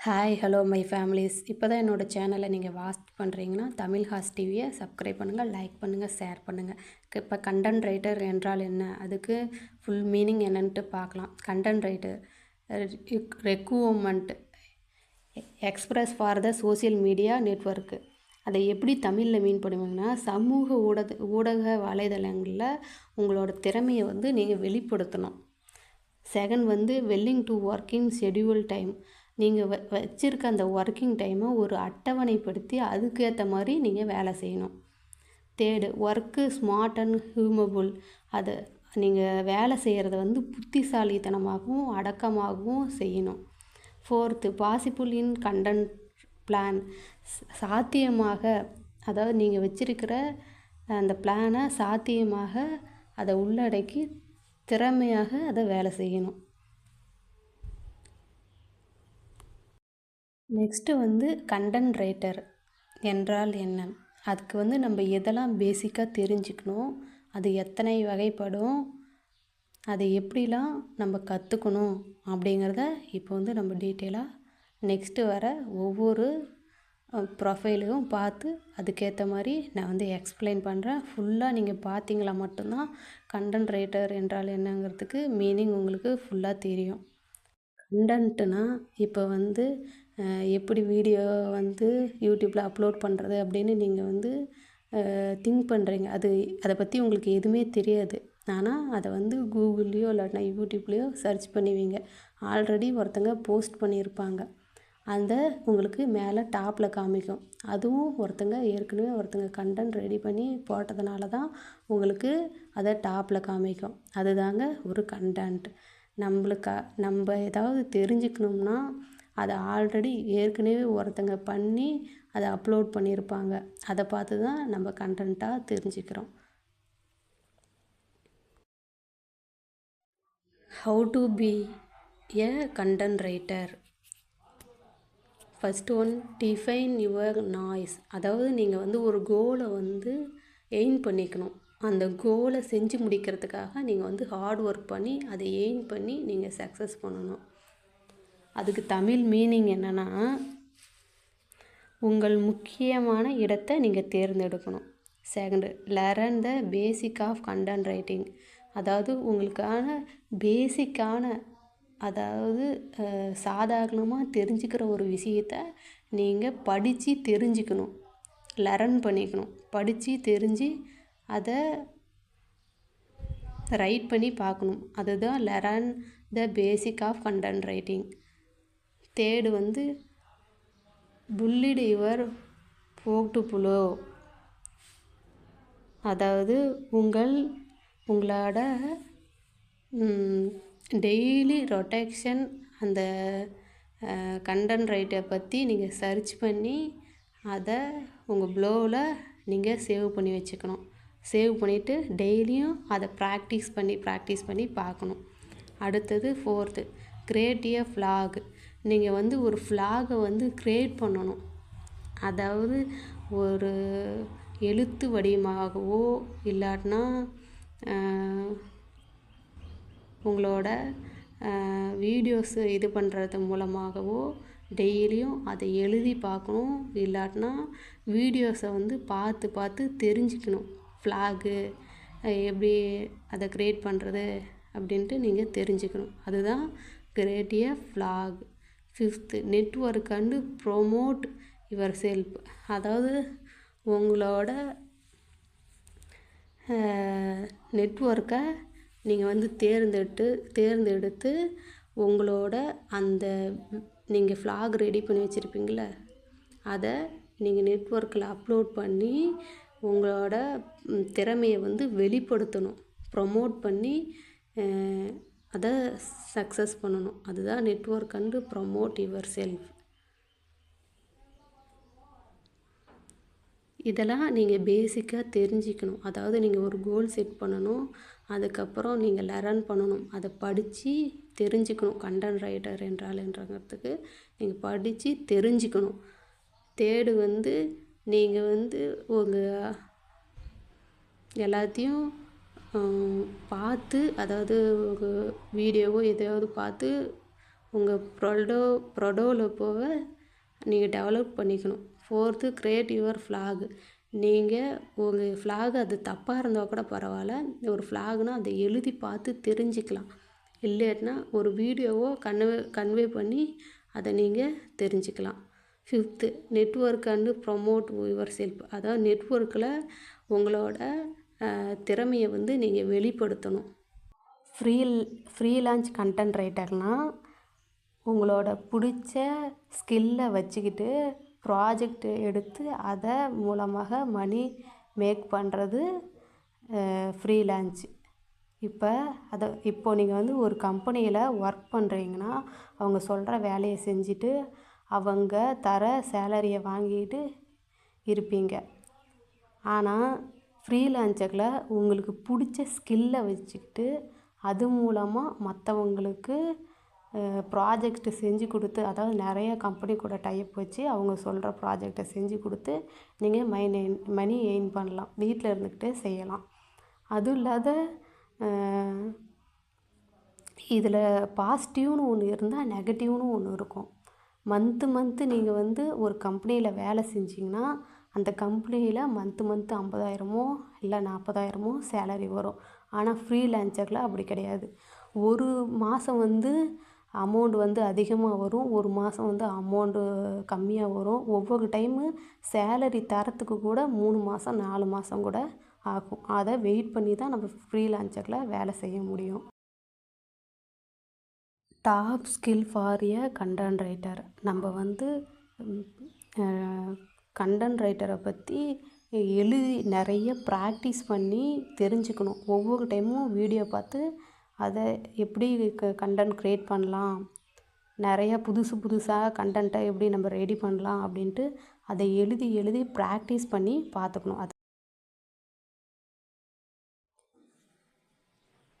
Hi hello my families இப்போ தான் என்னோடய சேனலை நீங்கள் வாட்ச் பண்ணுறீங்கன்னா தமிழ் ஹாஸ் டிவியை சப்ஸ்கிரைப் பண்ணுங்கள் லைக் பண்ணுங்கள் ஷேர் பண்ணுங்கள் இப்போ கண்டென்ட் ரைட்டர் என்றால் என்ன? அதுக்கு ஃபுல் மீனிங் என்னன்ட்டு பார்க்கலாம். Content writer requirement express for the social media network அதை எப்படி தமிழில் மீன் பண்ணுவீங்கன்னா சமூக ஊடக ஊடக வலைதளங்களில் உங்களோட திறமையை வந்து நீங்கள் வெளிப்படுத்தணும். செகண்ட் வந்து willing to working schedule time நீங்கள் வ வச்சுருக்க அந்த ஒர்க்கிங் டைமை ஒரு அட்டவணைப்படுத்தி அதுக்கேற்ற மாதிரி நீங்கள் வேலை செய்யணும். Third work smart and humble அதை நீங்கள் வேலை செய்கிறத வந்து புத்திசாலித்தனமாகவும் அடக்கமாகவும் செய்யணும். Fourth possible in content plan சாத்தியமாக அதாவது நீங்கள் வச்சுருக்கிற அந்த பிளானை சாத்தியமாக அதை உள்ளடக்கி திறமையாக அதை வேலை செய்யணும். நெக்ஸ்ட்டு வந்து கண்டென்ட் ரைட்டர் என்றால் என்ன? அதுக்கு வந்து நம்ம எதெல்லாம் பேசிக்காக தெரிஞ்சுக்கணும்? அது எத்தனை வகைப்படும்? அதை எப்படிலாம் நம்ம கற்றுக்கணும் அப்படிங்கிறத இப்போ வந்து நம்ம டீட்டெயிலாக நெக்ஸ்ட்டு வர ஒவ்வொரு ப்ரொஃபைலையும் பார்த்து அதுக்கேற்ற மாதிரி நான் வந்து எக்ஸ்பிளைன் பண்ணுறேன் ஃபுல்லாக நீங்கள் பார்த்தீங்களா மட்டும்தான் கண்டென்ட் ரைட்டர் என்றால் என்னங்கிறதுக்கு மீனிங் உங்களுக்கு ஃபுல்லாக தெரியும். கண்டன்ட்டுனா இப்போ வந்து எப்படி வீடியோ வந்து யூடியூப்பில் அப்லோட் பண்ணுறது அப்படின்னு நீங்கள் வந்து திங்க் பண்ணுறீங்க அது அதை பற்றி உங்களுக்கு எதுவுமே தெரியாது. ஆனால் அதை வந்து கூகுள்லேயோ இல்லாட்டினா யூடியூப்லேயோ சர்ச் பண்ணுவீங்க. ஆல்ரெடி ஒருத்தங்க போஸ்ட் பண்ணியிருப்பாங்க. அந்த உங்களுக்கு மேலே டாப்பில் காமிக்கும். அதுவும் ஒருத்தங்க ஏற்கனவே ஒருத்தங்க கண்டென்ட் ரெடி பண்ணி போட்டதுனால தான் உங்களுக்கு அதை டாப்பில் காமிக்கும். அதுதாங்க ஒரு கண்டென்ட் நம்மளுக்கா நம்ம ஏதாவது தெரிஞ்சுக்கணும்னா அதை ஆல்ரெடி ஏற்கனவே ஒருத்தங்க பண்ணி அதை அப்லோட் பண்ணியிருப்பாங்க. அதை பார்த்து தான் நம்ம கண்டென்ட்டாக தெரிஞ்சுக்கிறோம். How to be a content writer first one define your niche அதாவது நீங்கள் வந்து ஒரு கோலை வந்து எய்ம் பண்ணிக்கணும். அந்த கோலை செஞ்சு முடிக்கிறதுக்காக நீங்கள் வந்து ஹார்ட் ஒர்க் பண்ணி அதை எய்ம் பண்ணி நீங்கள் சக்ஸஸ் பண்ணணும். அதுக்கு தமிழ் மீனிங் என்னென்னா உங்கள் முக்கியமான இடத்தை நீங்கள் தேர்ந்தெடுக்கணும். Second learn the basic of content writing அதாவது உங்களுக்கான பேசிக்கான அதாவது சாதாரணமாக தெரிஞ்சுக்கிற ஒரு விஷயத்த நீங்கள் படித்து தெரிஞ்சுக்கணும். லெரன் பண்ணிக்கணும். படித்து தெரிஞ்சு அதை ரைட் பண்ணி பார்க்கணும். அதுதான் learn the basic of content writing third வந்து புல்லிட் யுவர் போக்டு புலோ. அதாவது உங்கள் உங்களோட டெய்லி ரொட்டேக்ஷன் அந்த கண்டன் ரைட்டை பற்றி நீங்கள் சர்ச் பண்ணி அதை உங்கள் ப்ளோவில் நீங்கள் சேவ் பண்ணி வச்சுக்கணும். சேவ் பண்ணிவிட்டு டெய்லியும் அதை ப்ராக்டிஸ் பண்ணி ப்ராக்டிஸ் பண்ணி பார்க்கணும் அடுத்தது ஃபோர்த்து. கிரியேட்டிவ் ஃப்ளாக் நீங்கள் வந்து ஒரு ஃப்ளாகை வந்து க்ரியேட் பண்ணணும். அதாவது ஒரு எழுத்து வடிவமாகவோ இல்லாட்டினா உங்களோட வீடியோஸ் இது பண்ணுறது மூலமாகவோ டெய்லியும் அதை எழுதி பார்க்கணும். இல்லாட்டினா வீடியோஸை வந்து பார்த்து பார்த்து தெரிஞ்சுக்கணும். ஃப்ளாகு எப்படி அதை க்ரியேட் பண்ணுறது அப்படின்ட்டு நீங்கள் தெரிஞ்சுக்கணும். அதுதான் creative blog fifth network and promote yourself அதாவது உங்களோட நெட்ஒர்க்கை நீங்கள் வந்து தேர்ந்தெடுத்து தேர்ந்தெடுத்து உங்களோட அந்த நீங்கள் ஃப்ளாக் ரெடி பண்ணி வச்சுருப்பீங்கள அதை நீங்கள் நெட்ஒர்க்கில் அப்லோட் பண்ணி உங்களோட திறமையை வந்து வெளிப்படுத்தணும். ப்ரொமோட் பண்ணி அதை சக்ஸஸ் பண்ணணும். அதுதான் network and promote yourself இதெல்லாம் நீங்கள் பேசிக்காக தெரிஞ்சுக்கணும். அதாவது நீங்கள் ஒரு கோல் செட் பண்ணணும். அதுக்கப்புறம் நீங்கள் லெரன் பண்ணணும். அதை படித்து தெரிஞ்சுக்கணும். கண்டென்ட் ரைட்டர் என்றால் என்றங்கிறதுக்கு நீங்கள் படித்து தெரிஞ்சுக்கணும். தேடு வந்து நீங்கள் வந்து உங்கள் எல்லாத்தையும் பார்த்து அதாவது ஒரு வீடியோவோ எதையாவது பார்த்து உங்கள் ப்ரொடோ போக நீங்கள் டெவலப் பண்ணிக்கணும். ஃபோர்த்து கிரியேட் யுவர் ஃப்ளாகு நீங்கள் உங்கள் ஃப்ளாக் அது தப்பாக இருந்தால் கூட பரவாயில்ல. ஒரு ஃப்ளாக்னால் அதை எழுதி பார்த்து தெரிஞ்சுக்கலாம். இல்லைன்னா ஒரு வீடியோவோ கன்வே கன்வே பண்ணி அதை நீங்கள் தெரிஞ்சுக்கலாம். Fifth network and promote yourself அதாவது நெட்ஒர்க்கில் உங்களோட திறமையை வந்து நீங்கள் வெளிப்படுத்தணும். ஃப்ரீ ஃப்ரீலான்ச் கண்டென்ட் ரைட்டர்னால் உங்களோட பிடிச்ச ஸ்கில்லை வச்சுக்கிட்டு ப்ராஜெக்ட் எடுத்து அதை மூலமாக மணி மேக் பண்ணுறது ஃப்ரீலான்ச் இப்போ அதை இப்போ நீங்கள் வந்து ஒரு கம்பெனியில் ஒர்க் பண்ணுறீங்கன்னா அவங்க சொல்கிற வேலையை செஞ்சுட்டு அவங்க தர சேலரியை வாங்கிட்டு இருப்பீங்க. ஆனால் ஃப்ரீலான்சரில் உங்களுக்கு பிடிச்ச ஸ்கில்லை வச்சுக்கிட்டு அது மூலமாக மற்றவங்களுக்கு ப்ராஜெக்ட்டு செஞ்சு கொடுத்து அதாவது நிறைய கம்பெனி கூட டைப் வச்சு அவங்க சொல்கிற ப்ராஜெக்டை செஞ்சு கொடுத்து நீங்கள் மைன் எயின் மணி எயின் பண்ணலாம். வீட்டில் இருந்துக்கிட்டே செய்யலாம். அதுவும் இல்லாத இதில் பாசிட்டிவ்னு ஒன்று இருந்தால் நெகட்டிவ்னு ஒன்று இருக்கும். மந்த்து மந்த்து நீங்கள் வந்து ஒரு கம்பெனியில் வேலை செஞ்சிங்கன்னா அந்த கம்பெனியில் மந்த்து மந்த்து ஐம்பதாயிரமோ இல்லை நாற்பதாயிரமோ சேலரி வரும். ஆனால் ஃப்ரீலான்சரில் அப்படி கிடையாது. ஒரு மாதம் வந்து அமௌண்ட் வந்து அதிகமாக வரும். ஒரு மாதம் வந்து அமௌண்ட்டு கம்மியாக வரும். ஒவ்வொரு டைமு சேலரி தரத்துக்கு கூட மூணு மாதம் நாலு மாதம் கூட ஆகும். அதை வெயிட் பண்ணி தான் நம்ம ஃப்ரீலான்சரில் வேலை செய்ய முடியும். Top skill for a Kandan writer நம்ம வந்து கண்டென்ட் ரைட்டரை பற்றி எழுதி நிறைய ப்ராக்டிஸ் பண்ணி தெரிஞ்சுக்கணும். ஒவ்வொரு டைமும் வீடியோ பார்த்து அதை எப்படி க கண்டென்ட் க்ரியேட் பண்ணலாம்? நிறைய புதுசு புதுசாக கண்டென்ட்டை எப்படி நம்ம ரெடி பண்ணலாம் அப்படின்ட்டு அதை எழுதி எழுதி ப்ராக்டிஸ் பண்ணி பார்த்துக்கணும். அது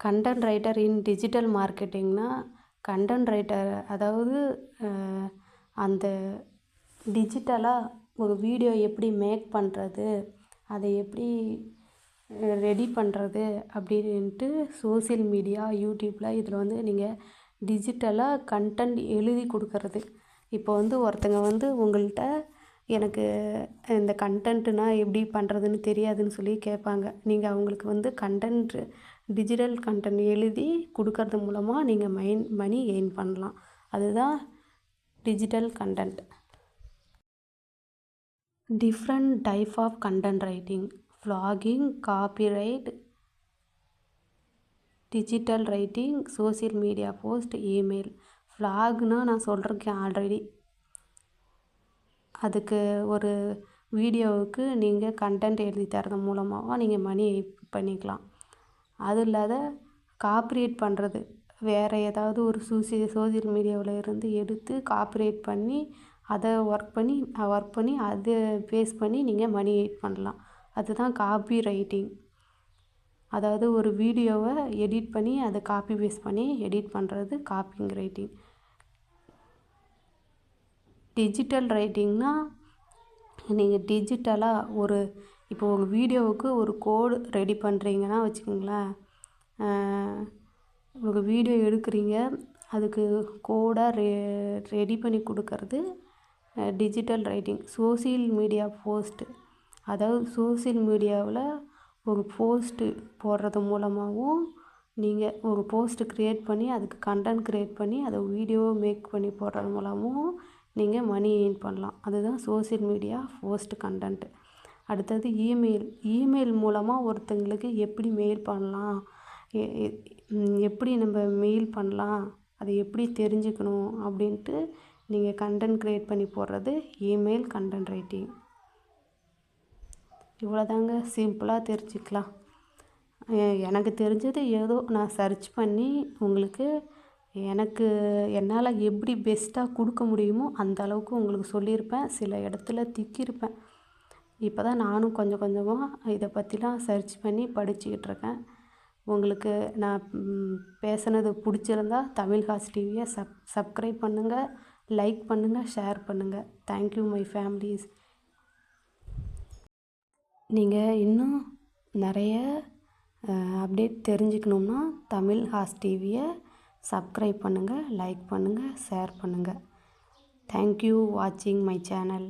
கண்டென்ட் ரைட்டர் இன் டிஜிட்டல் மார்க்கெட்டிங்னா கண்டென்ட் ரைட்டர் அதாவது அந்த டிஜிட்டலாக ஒரு வீடியோ எப்படி மேக் பண்ணுறது அதை எப்படி ரெடி பண்ணுறது அப்படின்ட்டு சோசியல் மீடியா யூடியூப்பில் இதில் வந்து நீங்கள் டிஜிட்டலாக கண்டென்ட் எழுதி கொடுக்கறது. இப்போ வந்து ஒருத்தங்க வந்து உங்கள்கிட்ட எனக்கு இந்த கண்டென்ட்டுனா எப்படி பண்ணுறதுன்னு தெரியாதுன்னு சொல்லி கேட்பாங்க. நீங்கள் அவங்களுக்கு வந்து கண்டென்ட் டிஜிட்டல் கண்டென்ட் எழுதி கொடுக்கறது மூலமாக நீங்கள் மைன் மணி எயின் பண்ணலாம். அதுதான் digital content different type of content writing blogging copyright digital writing social media post email ஃப்ளாக்னால் நான் சொல்லிருக்கேன் ஆல்ரெடி அதுக்கு ஒரு வீடியோவுக்கு நீங்கள் கண்டென்ட் எழுதி தரது மூலமாக நீங்கள் மணி பண்ணிக்கலாம். அது இல்லாத காப்பிரேட் பண்ணுறது வேறு ஏதாவது ஒரு சூசி சோசியல் மீடியாவில் இருந்து எடுத்து காப்பிரேட் பண்ணி அதை ஒர்க் பண்ணி ஒர்க் பண்ணி அதை பேஸ் பண்ணி நீங்கள் மணி எயிட் பண்ணலாம். அதுதான் காப்பி ரைட்டிங் அதாவது ஒரு வீடியோவை எடிட் பண்ணி அதை காப்பி பேஸ்ட் பண்ணி எடிட் பண்ணுறது காப்பிங் ரைட்டிங் டிஜிட்டல் ரைட்டிங்னால் நீங்கள் டிஜிட்டலாக ஒரு இப்போ உங்கள் வீடியோவுக்கு ஒரு கோடு ரெடி பண்ணுறீங்கன்னா வச்சுக்கோங்களேன் உங்கள் வீடியோ எடுக்கிறீங்க அதுக்கு கோடாக ரெ ரெடி பண்ணி கொடுக்கறது digital writing social media post அதாவது சோசியல் மீடியாவில் ஒரு போஸ்ட்டு போடுறது மூலமாகவும் நீங்கள் ஒரு போஸ்ட்டு க்ரியேட் பண்ணி அதுக்கு கண்டென்ட் க்ரியேட் பண்ணி அதை வீடியோ மேக் பண்ணி போடுறது மூலமும் நீங்கள் மணி ஏர்ன் பண்ணலாம். அதுதான் சோசியல் மீடியா போஸ்ட் கண்டென்ட்டு அடுத்தது இமெயில் இமெயில் மூலமாக ஒருத்தங்களுக்கு எப்படி மெயில் பண்ணலாம்? எப்படி நம்ம மெயில் பண்ணலாம்? அதை எப்படி தெரிஞ்சுக்கணும்? அப்படின்ட்டு நீங்கள் கண்டென்ட் க்ரியேட் பண்ணி போடுறது இமெயில் கண்டென்ட் ரைட்டிங் இவ்வளோதாங்க சிம்பிளாக தெரிஞ்சுக்கலாம். எனக்கு தெரிஞ்சது ஏதோ நான் சர்ச் பண்ணி உங்களுக்கு எனக்கு என்னால் எப்படி பெஸ்ட்டாக கொடுக்க முடியுமோ அந்த அளவுக்கு உங்களுக்கு சொல்லியிருப்பேன். சில இடத்துல திக்கியிருப்பேன். இப்போ தான் நானும் கொஞ்சம் கொஞ்சமாக இதை பற்றிலாம் சர்ச் பண்ணி படிச்சுக்கிட்டு இருக்கேன். உங்களுக்கு நான் பேசுனது பிடிச்சிருந்தா தமிழ் ஹாஸ் டிவியை சப் சப்ஸ்கிரைப் பண்ணுங்கள் லைக் பண்ணுங்கள் ஷேர் பண்ணுங்கள் தேங்க்யூ மை ஃபேமிலிஸ் நீங்கள் இன்னும் நிறைய அப்டேட் தெரிஞ்சுக்கணும்னா தமிழ் ஹாஸ் டிவியை சப்ஸ்கிரைப் பண்ணுங்கள் லைக் பண்ணுங்கள் ஷேர் பண்ணுங்கள் தேங்க்யூ வாட்சிங் மை சேனல்